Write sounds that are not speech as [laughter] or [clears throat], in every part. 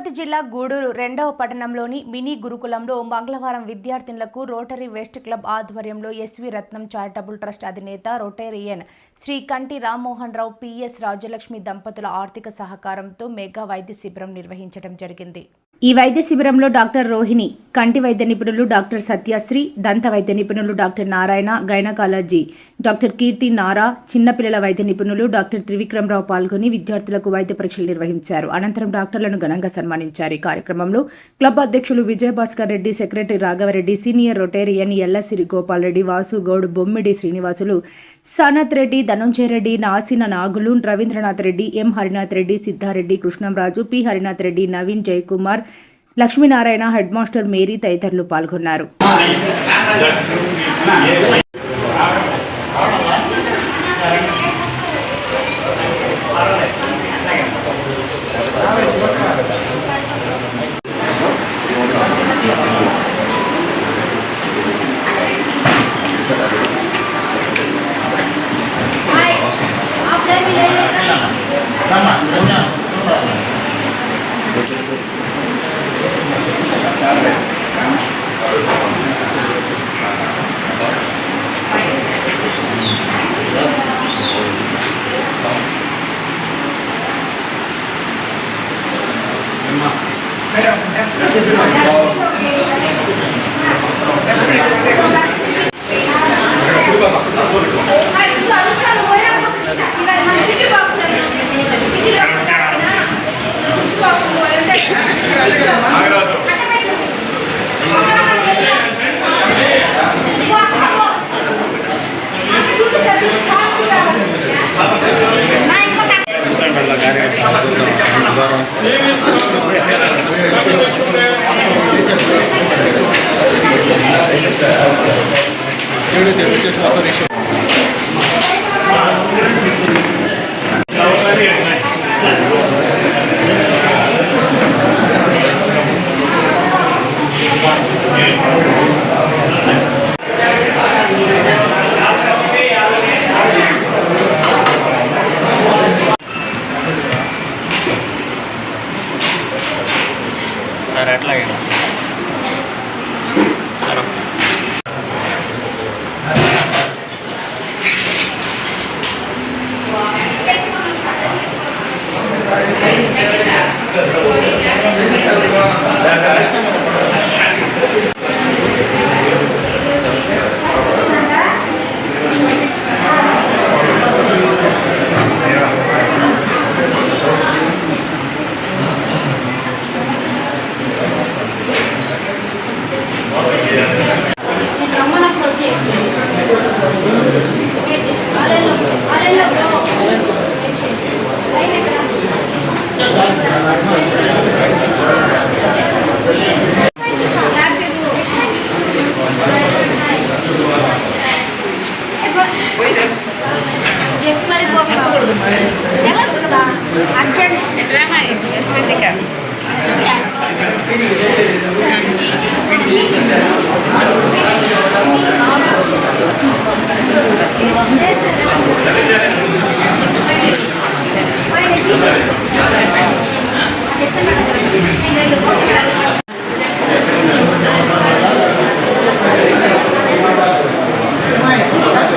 తిరుపతి జిల్లా గూడూరు రెండవ పట్టణంలోని మినీ గురుకులంలో మంగళవారం విద్యార్థినులకు రోటరీ వెస్ట్ క్లబ్ ఆధ్వర్యంలో S V Ratnam charitable trust అధినేత రొటేరియన్ శ్రీ కంటి రామ్మోహన్ రావు పిఎస్ రాజలక్ష్మి దంపతుల ఆర్థిక సహకారంతో మెగా వైద్య శిబిరం నిర్వహించడం జరిగింది. ఈ వైద్య శిబిరంలో డాక్టర్ రోహిణి కంటి వైద్య నిపుణులు డాక్టర్ సత్యశ్రీ దంత వైద్య నిపుణులు doctor Narayana gynaecology doctor Keerthi Nara చిన్నపిల్లల వైద్య నిపుణులు డాక్టర్ త్రివిక్రమరావు పాల్గొని విద్యార్థులకు వైద్య పరీక్షలు నిర్వహించారు. అనంతరం డాక్టర్లను ఘనంగా సన్మానించారు. ఈ కార్యక్రమంలో క్లబ్ అధ్యక్షులు Vijayabhaskar Reddy secretary Raghavareddy senior Rotarian Ellasiri Gopal Reddy Vasu Goud Bommidi Srinivasulu Sanath Reddy Dhananjaya Reddy Nasina Nagulu Ravindranath Reddy M Harinath Reddy Siddareddy Krishnamraju P Harinath Reddy Naveen Jayakumar Lakshminarayana head master Mary తదితరులు పాల్గొన్నారు.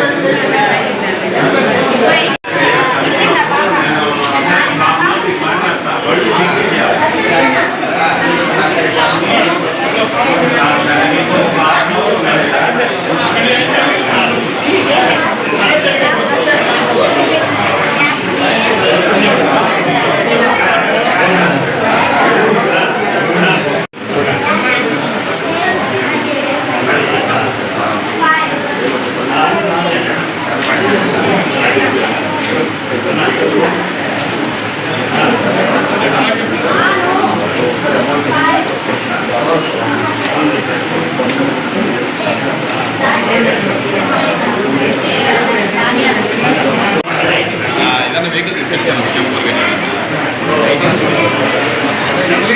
Urgent ఏదైనా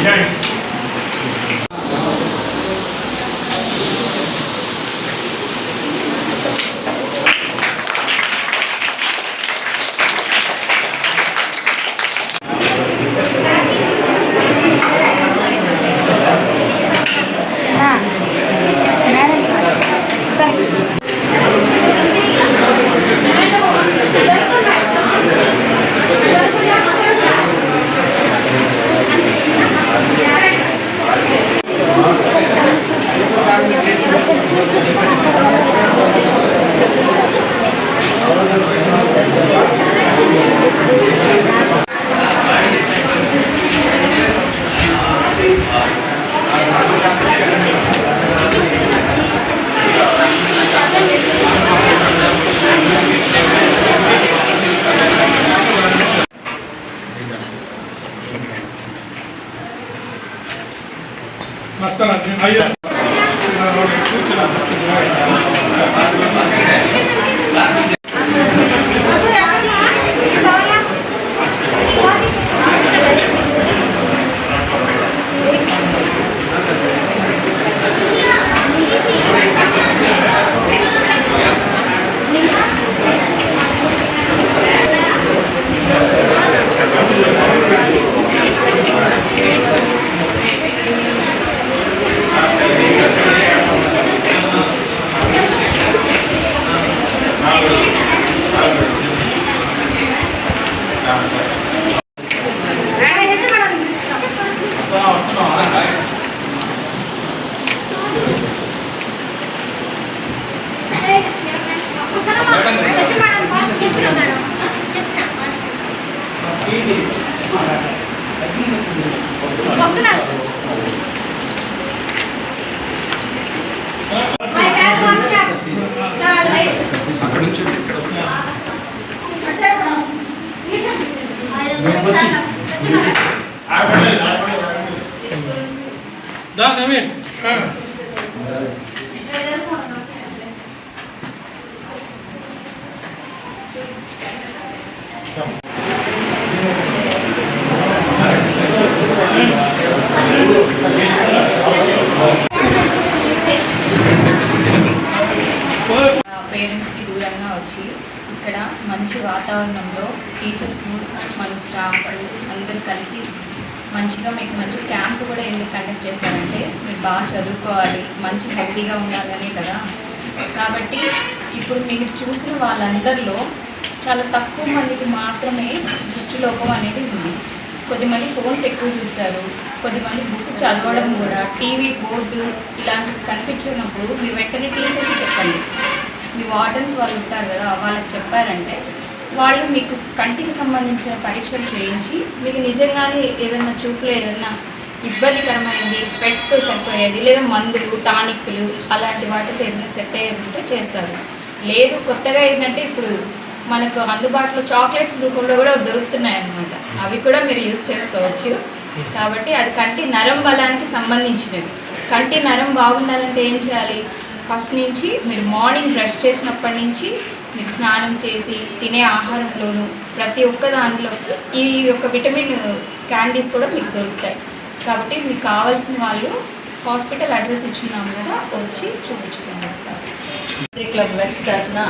వస్తున్నారు అక్కడ నుంచి ఇక్కడ sir కూడా నిమిషం దా నవీన్ పేరెంట్స్కి దూరంగా వచ్చి ఇక్కడ మంచి వాతావరణంలో టీచర్స్ మన స్టాఫ్ అందరూ కలిసి మంచిగా మీకు మంచి క్యాంప్ కూడా ఎందుకు కండక్ట్ చేశారంటే మీరు బాగా చదువుకోవాలి మంచి హెల్తీగా ఉండాలనే కదా. కాబట్టి ఇప్పుడు మీరు చూసిన వాళ్ళందరిలో చాలా తక్కువ మందికి మాత్రమే దృష్టిలోపం అనేది ఉంది. కొద్దిమంది ఫోన్స్ ఎక్కువ చూస్తారు కొద్దిమంది బుక్స్ చదవడం కూడా టీవీ బోర్డు ఇలాంటివి కనిపించినప్పుడు మీ వెంటనే టీచర్కి చెప్పండి. మీ వార్డెన్స్ వాళ్ళు ఉంటారు కదా వాళ్ళకి చెప్పారంటే వాళ్ళు మీకు కంటికి సంబంధించిన పరీక్షలు చేయించి మీకు నిజంగానే ఏదైనా చూపులో ఏదన్నా ఇబ్బందికరమైనది స్పెట్స్తో సరిపోయేది లేదా మందులు టానిక్లు అలాంటి వాటితో ఏదైనా సెట్ అయ్యేది ఉంటే చేస్తారు. లేదు కొత్తగా ఏంటంటే ఇప్పుడు మనకు అందుబాటులో చాక్లెట్స్ రూపంలో కూడా దొరుకుతున్నాయి అన్నమాట అవి కూడా మీరు యూజ్ చేసుకోవచ్చు. కాబట్టి అది కంటి నరం బలానికి సంబంధించినవి. కంటి నరం బాగుండాలంటే ఏం చేయాలి? ఫస్ట్ నుంచి మీరు మార్నింగ్ బ్రష్ చేసినప్పటి నుంచి మీరు స్నానం చేసి తినే ఆహారంలోనూ ప్రతి ఒక్క దానిలో ఈ యొక్క విటమిన్ క్యాండీస్ కూడా మీకు దొరుకుతాయి. కాబట్టి మీకు కావాల్సిన వాళ్ళు హాస్పిటల్ అడ్రస్ ఇచ్చున్నాము కదా వచ్చి చూపించుకోండి సార్. క్లబ్ వెస్ట్ తరఫున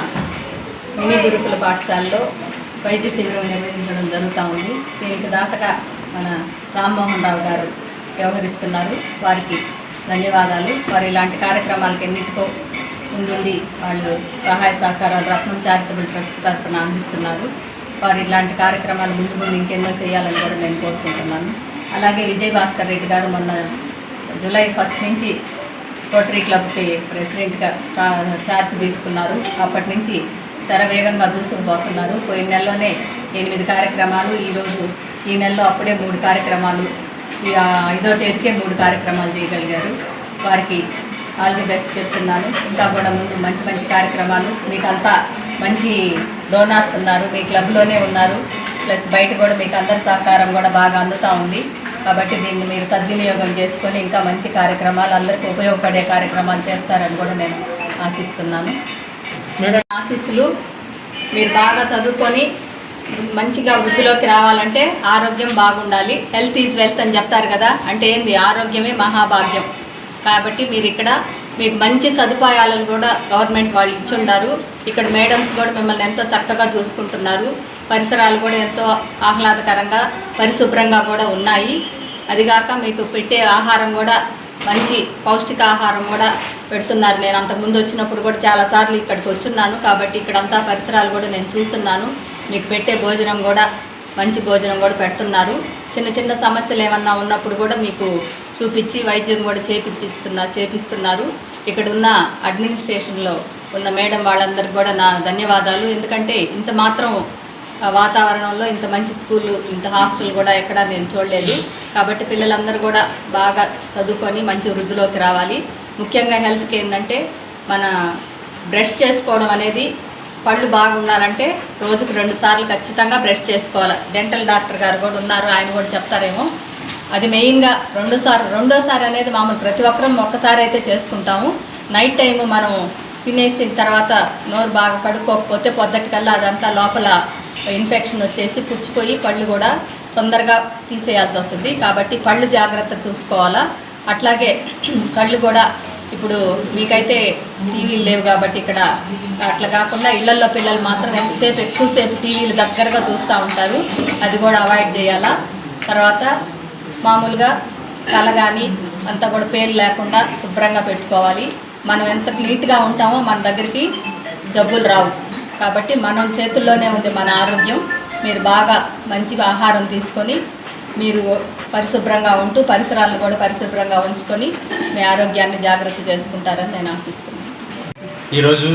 మినీ గురుకుల పాఠశాలలో వైద్య శిబిరం నిర్వహించడం జరుగుతూ ఉంది. దీనికి దాతగా మన రామ్మోహన్ రావు గారు వ్యవహరిస్తున్నారు. వారికి ధన్యవాదాలు. వారు ఇలాంటి కార్యక్రమాలకు ఎన్నిటికో ముందుండి వాళ్ళు సహాయ సహకారాలు రత్నం చారిటబుల్ ట్రస్ట్ తరఫున అందిస్తున్నారు. వారు ఇలాంటి కార్యక్రమాలు ముందు ముందు ఇంకెన్నో చేయాలని కూడా నేను కోరుకుంటున్నాను. అలాగే విజయ్ భాస్కర్ రెడ్డి గారు మొన్న జూలై ఫస్ట్ నుంచి రోటరీ క్లబ్కి ప్రెసిడెంట్గా స్టా ఛార్జ్ తీసుకున్నారు. అప్పటి నుంచి శరవేగంగా దూసుకుపోతున్నారు. పోయిన నెలలోనే ఎనిమిది కార్యక్రమాలు ఈరోజు ఈ నెలలో అప్పుడే మూడు కార్యక్రమాలు ఐదో తేదీకే మూడు కార్యక్రమాలు చేయగలిగారు. వారికి ఆల్ ది బెస్ట్ చెప్తున్నాను. ఇంకా కూడా ముందు మంచి మంచి కార్యక్రమాలు మీకంతా మంచి డోనార్స్ ఉన్నారు మీ క్లబ్లోనే ఉన్నారు. ప్లస్ బయట కూడా మీకు అందరి సహకారం కూడా బాగా అందుతూ ఉంది. కాబట్టి దీన్ని మీరు సద్వినియోగం చేసుకొని ఇంకా మంచి కార్యక్రమాలు అందరికీ ఉపయోగపడే కార్యక్రమాలు చేస్తారని కూడా నేను ఆశిస్తున్నాను. ఆశీస్సులు మీరు బాగా చదువుకొని మంచిగా వృద్ధిలోకి రావాలంటే ఆరోగ్యం బాగుండాలి. హెల్త్ ఈజ్ వెల్త్ అని చెప్తారు కదా. అంటే ఏంది? ఆరోగ్యమే మహాభాగ్యం. కాబట్టి మీరు ఇక్కడ మీకు మంచి సదుపాయాలను కూడా గవర్నమెంట్ వాళ్ళు ఇచ్చుండారు. ఇక్కడ మేడమ్స్ కూడా మిమ్మల్ని ఎంతో చక్కగా చూసుకుంటున్నారు. పరిసరాలు కూడా ఎంతో ఆహ్లాదకరంగా పరిశుభ్రంగా కూడా ఉన్నాయి. అదిగాక మీకు పెట్టే ఆహారం కూడా మంచి పౌష్టికాహారం కూడా పెడుతున్నారు. నేను అంతకుముందు వచ్చినప్పుడు కూడా చాలాసార్లు ఇక్కడికి వచ్చున్నాను కాబట్టి ఇక్కడంతా పరిసరాలు కూడా నేను చూస్తున్నాను. మీకు పెట్టే భోజనం కూడా మంచి భోజనం కూడా పెడుతున్నారు. చిన్న చిన్న సమస్యలు ఏమన్నా ఉన్నప్పుడు కూడా మీకు చూపించి వైద్యం కూడా చేపించిస్తున్నా చేపిస్తున్నారు. ఇక్కడ ఉన్న అడ్మినిస్ట్రేషన్లో ఉన్న మేడం వాళ్ళందరికీ కూడా నా ధన్యవాదాలు. ఎందుకంటే ఇంత మాత్రం వాతావరణంలో ఇంత మంచి స్కూల్ ఇంత హాస్టల్ కూడా ఎక్కడా నేను చూడలేదు. కాబట్టి పిల్లలందరూ కూడా బాగా చదువుకొని మంచి వృద్ధిలోకి రావాలి. ముఖ్యంగా హెల్త్కి ఏంటంటే మన బ్రష్ చేసుకోవడం అనేది పళ్ళు బాగుండాలంటే రోజుకు రెండు సార్లు ఖచ్చితంగా బ్రష్ చేసుకోవాలి. డెంటల్ డాక్టర్ గారు కూడా ఉన్నారు ఆయన కూడా చెప్తారేమో. అది మెయిన్గా రెండోసారి రెండోసారి అనేది మామూలు ప్రతి ఒక్కరం ఒక్కసారి అయితే చేసుకుంటాము. నైట్ టైము మనం తినేసిన తర్వాత నోరు బాగా కడుక్కోకపోతే పొద్దటికల్లా అదంతా లోపల ఇన్ఫెక్షన్ వచ్చేసి పుచ్చిపోయి పళ్ళు కూడా తొందరగా తీసేయాల్సి వస్తుంది. కాబట్టి పళ్ళు జాగ్రత్త చూసుకోవాలా. అట్లాగే [clears throat] కళ్ళు కూడా ఇప్పుడు మీకైతే టీవీలు లేవు కాబట్టి ఇక్కడ అట్లా కాకుండా ఇళ్ళల్లో పిల్లలు మాత్రం ఎంతసేపు ఎక్కువసేపు టీవీలు దగ్గరగా చూస్తూ ఉంటారు. అది కూడా అవాయిడ్ చేయాలా? తర్వాత మామూలుగా తల కానీ అంతా కూడా పేలు లేకుండా శుభ్రంగా పెట్టుకోవాలి. మనం ఎంత నీట్గా ఉంటామో మన దగ్గరికి జబ్బులు రావు. కాబట్టి మనం చేతుల్లోనే ఉంది మన ఆరోగ్యం. మీరు బాగా మంచిగా ఆహారం తీసుకొని మీరు పరిశుభ్రంగా ఉంటూ పరిసరాలను కూడా పరిశుభ్రంగా ఉంచుకొని మీ ఆరోగ్యాన్ని జాగ్రత్త చేసుకుంటారని నేను ఆశిస్తున్నాను. ఈరోజు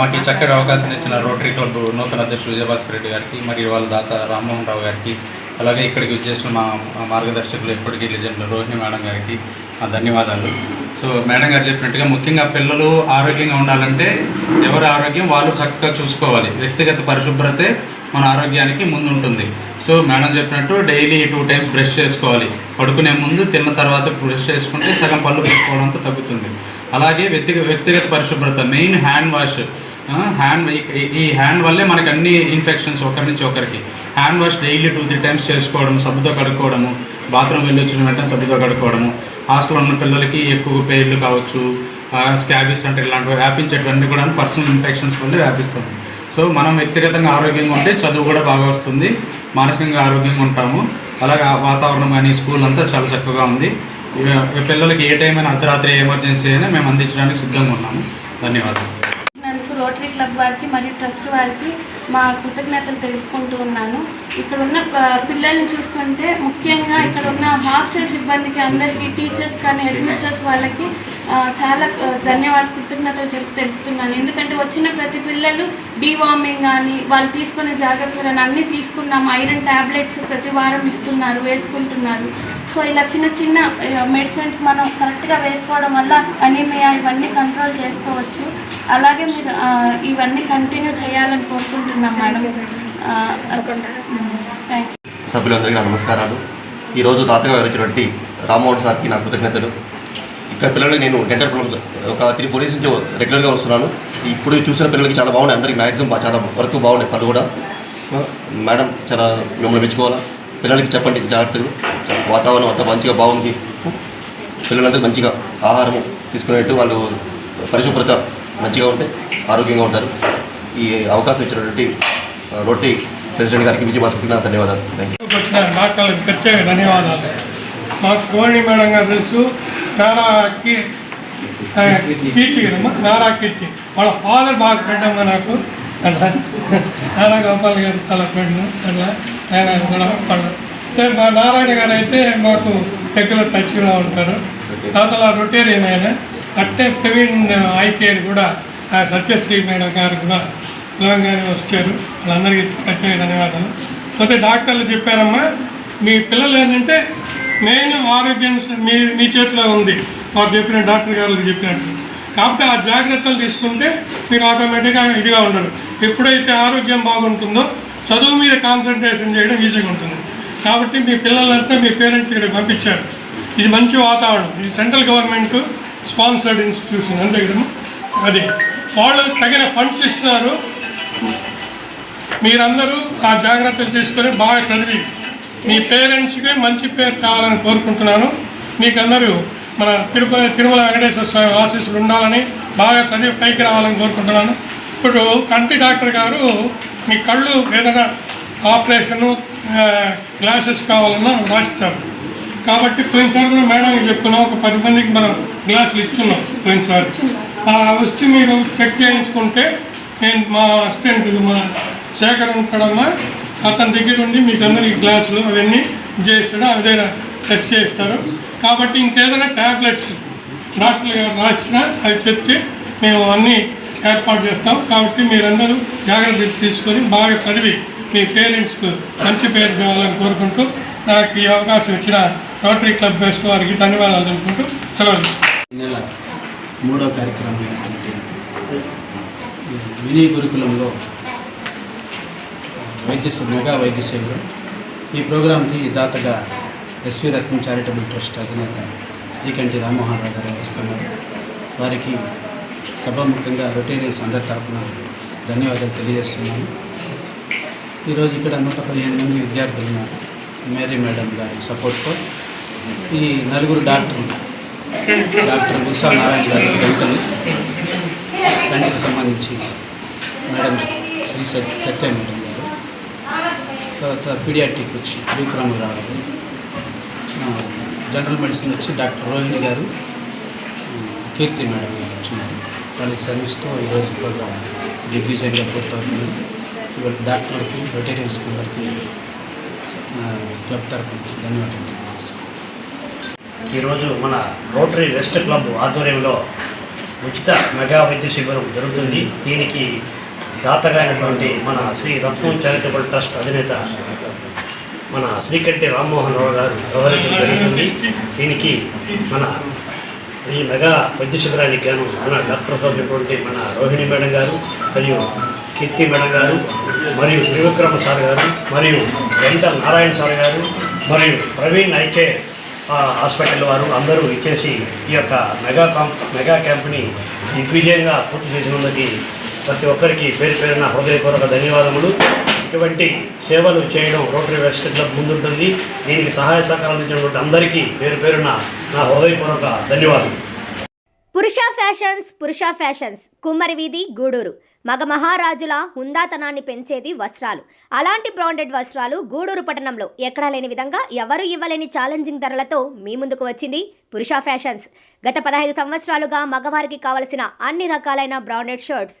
మాకు చక్కటి అవకాశం ఇచ్చిన రోటరీ క్లబ్ నూతన అధ్యక్షుడు విజయభాస్కర్ రెడ్డి గారికి మరియు వాళ్ళ దాత రామ్మోహన్ రావు గారికి అలాగే ఇక్కడికి వచ్చేసిన మా మార్గదర్శకులు ఎప్పటికీ లెజెండ్ రోహిణి మేడం గారికి మా ధన్యవాదాలు. సో మేడం గారు చెప్పినట్టుగా ముఖ్యంగా పిల్లలు ఆరోగ్యంగా ఉండాలంటే ఎవరి ఆరోగ్యం వాళ్ళు చక్కగా చూసుకోవాలి. వ్యక్తిగత పరిశుభ్రతే మన ఆరోగ్యానికి ముందు ఉంటుంది సో మేడం చెప్పినట్టు డైలీ టూ టైమ్స్ బ్రష్ చేసుకోవాలి. పడుకునే ముందు తిన్న తర్వాత బ్రష్ చేసుకుంటే సగం పళ్ళు పెట్టుకోవడం అంతా తగ్గుతుంది. అలాగే వ్యక్తిగ వ్యక్తిగత పరిశుభ్రత మెయిన్ హ్యాండ్ వాష్. హ్యాండ్ ఈ హ్యాండ్ వల్లే మనకు అన్ని ఇన్ఫెక్షన్స్ ఒకరి నుంచి ఒకరికి. Hand wash daily two three times చేసుకోవడం సబ్బుతో కడుక్కోవడము బాత్రూమ్ వెళ్ళి వచ్చిన వెంటనే సబ్బుతో కడుక్కోవడము హాస్టల్లో ఉన్న పిల్లలకి ఎక్కువ పేర్లు కావచ్చు స్కాబీస్ అంటే ఇలాంటివి వ్యాపించేటివన్నీ కూడా పర్సనల్ ఇన్ఫెక్షన్స్ వల్ల వ్యాపిస్తుంది సో మనం వ్యక్తిగతంగా ఆరోగ్యంగా ఉంటే చదువు కూడా బాగా వస్తుంది. మానసికంగా ఆరోగ్యంగా ఉంటాము. అలాగే ఆ వాతావరణం కానీ స్కూల్ అంతా చాలా చక్కగా ఉంది. ఇక పిల్లలకి ఏ టైం అయినా అర్ధరాత్రి ఎమర్జెన్సీ అయినా మేము అందించడానికి సిద్ధంగా ఉన్నాము. ధన్యవాదాలు. నందుకు రోటరీ క్లబ్ వారికి మరియు ట్రస్ట్ వారికి మా కృతజ్ఞతలు తెలుపుకుంటూ ఉన్నాను. ఇక్కడ ఉన్న పిల్లల్ని చూస్తుంటే ముఖ్యంగా ఇక్కడ ఉన్న హాస్టల్ సిబ్బందికి అందరికీ టీచర్స్ కానీ అడ్మినిస్టర్స్ వాళ్ళకి చాలా ధన్యవాద కృతజ్ఞతలు తెలుపుతున్నాను. ఎందుకంటే వచ్చిన ప్రతి పిల్లలు డీవార్మింగ్ కానీ వాళ్ళు తీసుకునే జాగ్రత్తలను అన్నీ తీసుకున్నాము. ఐరన్ ట్యాబ్లెట్స్ ప్రతి వారం ఇస్తున్నారు వేసుకుంటున్నారు. సో ఇలా చిన్న చిన్న మెడిసిన్స్ మనం కరెక్ట్గా వేసుకోవడం వల్ల అనీమియా ఇవన్నీ కంట్రోల్ చేసుకోవచ్చు. అలాగే మీరు ఇవన్నీ కంటిన్యూ చేయాలని కోరుకుంటున్నాం మేడం. థ్యాంక్ సభ్యులందరికీ నమస్కారాలు. ఈరోజు తాతగా వివరించినటువంటి రామ్మోహన్ సార్కి నా కృతజ్ఞతలు. ఇక్కడ పిల్లలకి నేను డెంటల్ ఒక త్రీ ఫోర్ డేస్ నుంచి రెగ్యులర్గా వస్తున్నాను. ఇప్పుడు చూసిన పిల్లలకి చాలా బాగున్నాయి. అందరికి మ్యాక్సిమం చాలా వరకు బాగున్నాయి. పనులు కూడా. మేడం చాలా మిమ్మల్ని మెచ్చుకోవాలా? పిల్లలకి చెప్పండి జాగ్రత్తలు. వాతావరణం అంత మంచిగా బాగుంది. పిల్లలందరూ మంచిగా ఆహారం తీసుకునేట్టు వాళ్ళు పరిశుభ్రత మంచిగా ఉంటే ఆరోగ్యంగా ఉంటారు. ఈ అవకాశం ఇచ్చినటువంటి రొట్టి ప్రెసిడెంట్ గారికి విజయ భాస్కర్ ధన్యవాదాలు. థ్యాంక్ యూ డాక్టర్లకు ప్రత్యేక ధన్యవాదాలు. మాకు కోణి మేడం గారు తెలుసు. నారాకి ఆ, కీర్తి కదమ్మా నారా కీర్తి. వాళ్ళ ఫాదర్ బాగా ఫ్రెండ్ అమ్మా నాకు. అట్లా. నారా గోపాల్ గారు చాలా ఫ్రెండ్. అట్లా. ఆయన కూడా వాళ్ళు. మా నారాయణ గారు అయితే మాకు రెగ్యులర్ టచ్లో ఉంటారు. తర్వాత రొటేరియన్ ఆయన. అట్టే ప్రవీణ్ ఐ కూడా ఆ సత్యశ్రీ మేడం గారు కూడా పిలవంగానే వచ్చారు. వాళ్ళందరికీ ప్రత్యేక ధన్యవాదాలు. పోతే డాక్టర్లు చెప్పారమ్మా మీ పిల్లలు ఏంటంటే మెయిన్ ఆరోగ్యం మీ మీ చేతిలో ఉంది. వారు చెప్పిన డాక్టర్ గారికి చెప్పినట్టు. కాబట్టి ఆ జాగ్రత్తలు తీసుకుంటే మీరు ఆటోమేటిక్గా ఇదిగా ఉండరు. ఎప్పుడైతే ఆరోగ్యం బాగుంటుందో చదువు మీద కాన్సన్ట్రేషన్ చేయడం ఈజీగా ఉంటుంది. కాబట్టి మీ పిల్లలంతా మీ పేరెంట్స్ ఇక్కడ పంపించారు. ఇది మంచి వాతావరణం. ఇది సెంట్రల్ గవర్నమెంట్ స్పాన్సర్డ్ ఇన్స్టిట్యూషన్. అంతే కదా? అది. వాళ్ళు తగిన ఫండ్స్ ఇస్తున్నారు మీరందరూ ఆ జాగ్రత్తలు తీసుకొని బాగా చదివి మీ పేరెంట్స్కి మంచి పేరు కావాలని కోరుకుంటున్నాను. మీకందరూ మన తిరుపతి తిరుమల వెంకటేశ్వర స్వామి ఆశీస్సులు ఉండాలని బాగా చదివి పైకి రావాలని కోరుకుంటున్నాను. ఇప్పుడు కంటి డాక్టర్ గారు మీ కళ్ళు ఏదైనా ఆపరేషను గ్లాసెస్ కావాలన్నా రాస్తారు. కాబట్టి పోయినసారి కూడా మేడం చెప్తున్నాం ఒక పది మందికి మనం గ్లాసులు ఇచ్చున్నాం పోయినసారి ఆ వచ్చి మీరు చెక్ చేయించుకుంటే నేను మా అసిస్టెంట్ మా శేఖర్ ఉంటాడమ్మా. అతని దగ్గర ఉండి మీకు అందరికి గ్లాసులు అవన్నీ చేస్తాడు అదే టెస్ట్ చేస్తారు కాబట్టి ఇంకేదైనా ట్యాబ్లెట్స్ డాక్టర్లు మార్చినా రాసినా అవి చెప్తే మేము అన్నీ ఏర్పాటు చేస్తాం. కాబట్టి మీరందరూ జాగ్రత్తలు తీసుకొని బాగా చదివి మీ పేరెంట్స్కు మంచి పేరు కావాలని కోరుకుంటూ నాకు ఈ అవకాశం ఇచ్చిన రోటరీ క్లబ్ బెస్ట్ వారికి ధన్యవాదాలు తెలుపుకుంటూ సెలవు నెల మూడో కార్యక్రమం వినయ గురుకులంలో వైద్య మెగా వైద్య సేవలు. ఈ ప్రోగ్రాంకి దాతగా ఎస్వి రత్నం చారిటబుల్ ట్రస్ట్ అధినేత శ్రీకంటి రామ్మోహన్ రావు గారు వస్తున్నారు. వారికి సభాముఖంగా రొటేరియన్స్ అందరి తరఫున ధన్యవాదాలు తెలియజేస్తున్నాను. ఈరోజు ఇక్కడ నూట పదిహేను మంది విద్యార్థులు ఉన్నారు. మేరీ మేడం గారి సపోర్ట్తో ఈ నలుగురు డాక్టర్లు డాక్టర్ ఉషా నారాయణ గారు గంటలు గంటకు సంబంధించి మేడం శ్రీ సత్య మేడం తర్వాత పీడియాట్రిక్ వచ్చి విక్రమ్ గారు జనరల్ మెడిసిన్ వచ్చి డాక్టర్ రోహిణి గారు కీర్తి మేడం గారు వచ్చినారు. వాళ్ళ సర్వీస్తో ఈరోజు ప్రోగ్రామ్ దిగ్విజయంగా పూర్తవుతుంది. ఇవాళ డాక్టర్కి వెటరీన్స్కి అందరికీ క్లబ్ తరఫున ధన్యవాదాలు ఈరోజు మన రోటరీ వెస్ట్ క్లబ్ ఆధ్వర్యంలో ఉచిత మెగా వైద్య శిబిరం జరుగుతుంది. దీనికి దాతగానటువంటి మన శ్రీ రత్నం చారిటబుల్ ట్రస్ట్ అధినేత మన శ్రీకంఠి రామ్మోహన్ రావు గారు వ్యవహరించడం జరుగుతుంది. దీనికి మన ఈ మెగా వైద్య శిబిరానికి గాను మన డాక్టర్తో ఉన్నటువంటి మన రోహిణి మేడం గారు మరియు కీర్తి మేడం గారు మరియు త్రివిక్రమ సార్ గారు మరియు వెంట నారాయణ సార్ గారు మరియు ప్రవీణ్ ఐకే హాస్పిటల్ వారు అందరూ ఇచ్చేసి ఈ యొక్క మెగా కాంప్ మెగా క్యాంప్ని దిగ్విజయంగా పూర్తి చేసినందుకు ప్రతి ఒక్కరికి పేరు పేరున హృదయపూర్వక ధన్యవాదములు. ఇటువంటి సేవలు చేయడం రోటరీ వెస్ట్ క్లబ్ ముందుంటుంది. దీనికి సహాయ సహకారం అందించినటువంటి అందరికీ పేరు పేరున నా హృదయపూర్వక ధన్యవాదాలు పురుష ఫ్యాషన్స్ పురుష ఫ్యాషన్స్ కుమ్మరి వీధి గూడూరు. మగ మహారాజుల హుందాతనాన్ని పెంచేది వస్త్రాలు. అలాంటి బ్రాండెడ్ వస్త్రాలు గూడూరు పట్టణంలో ఎక్కడా లేని విధంగా ఎవరు ఇవ్వలేని ఛాలెంజింగ్ ధరలతో మీ ముందుకు వచ్చింది పురుష ఫ్యాషన్స్. గత పదహైదు సంవత్సరాలుగా మగవారికి కావలసిన అన్ని రకాలైన branded shirts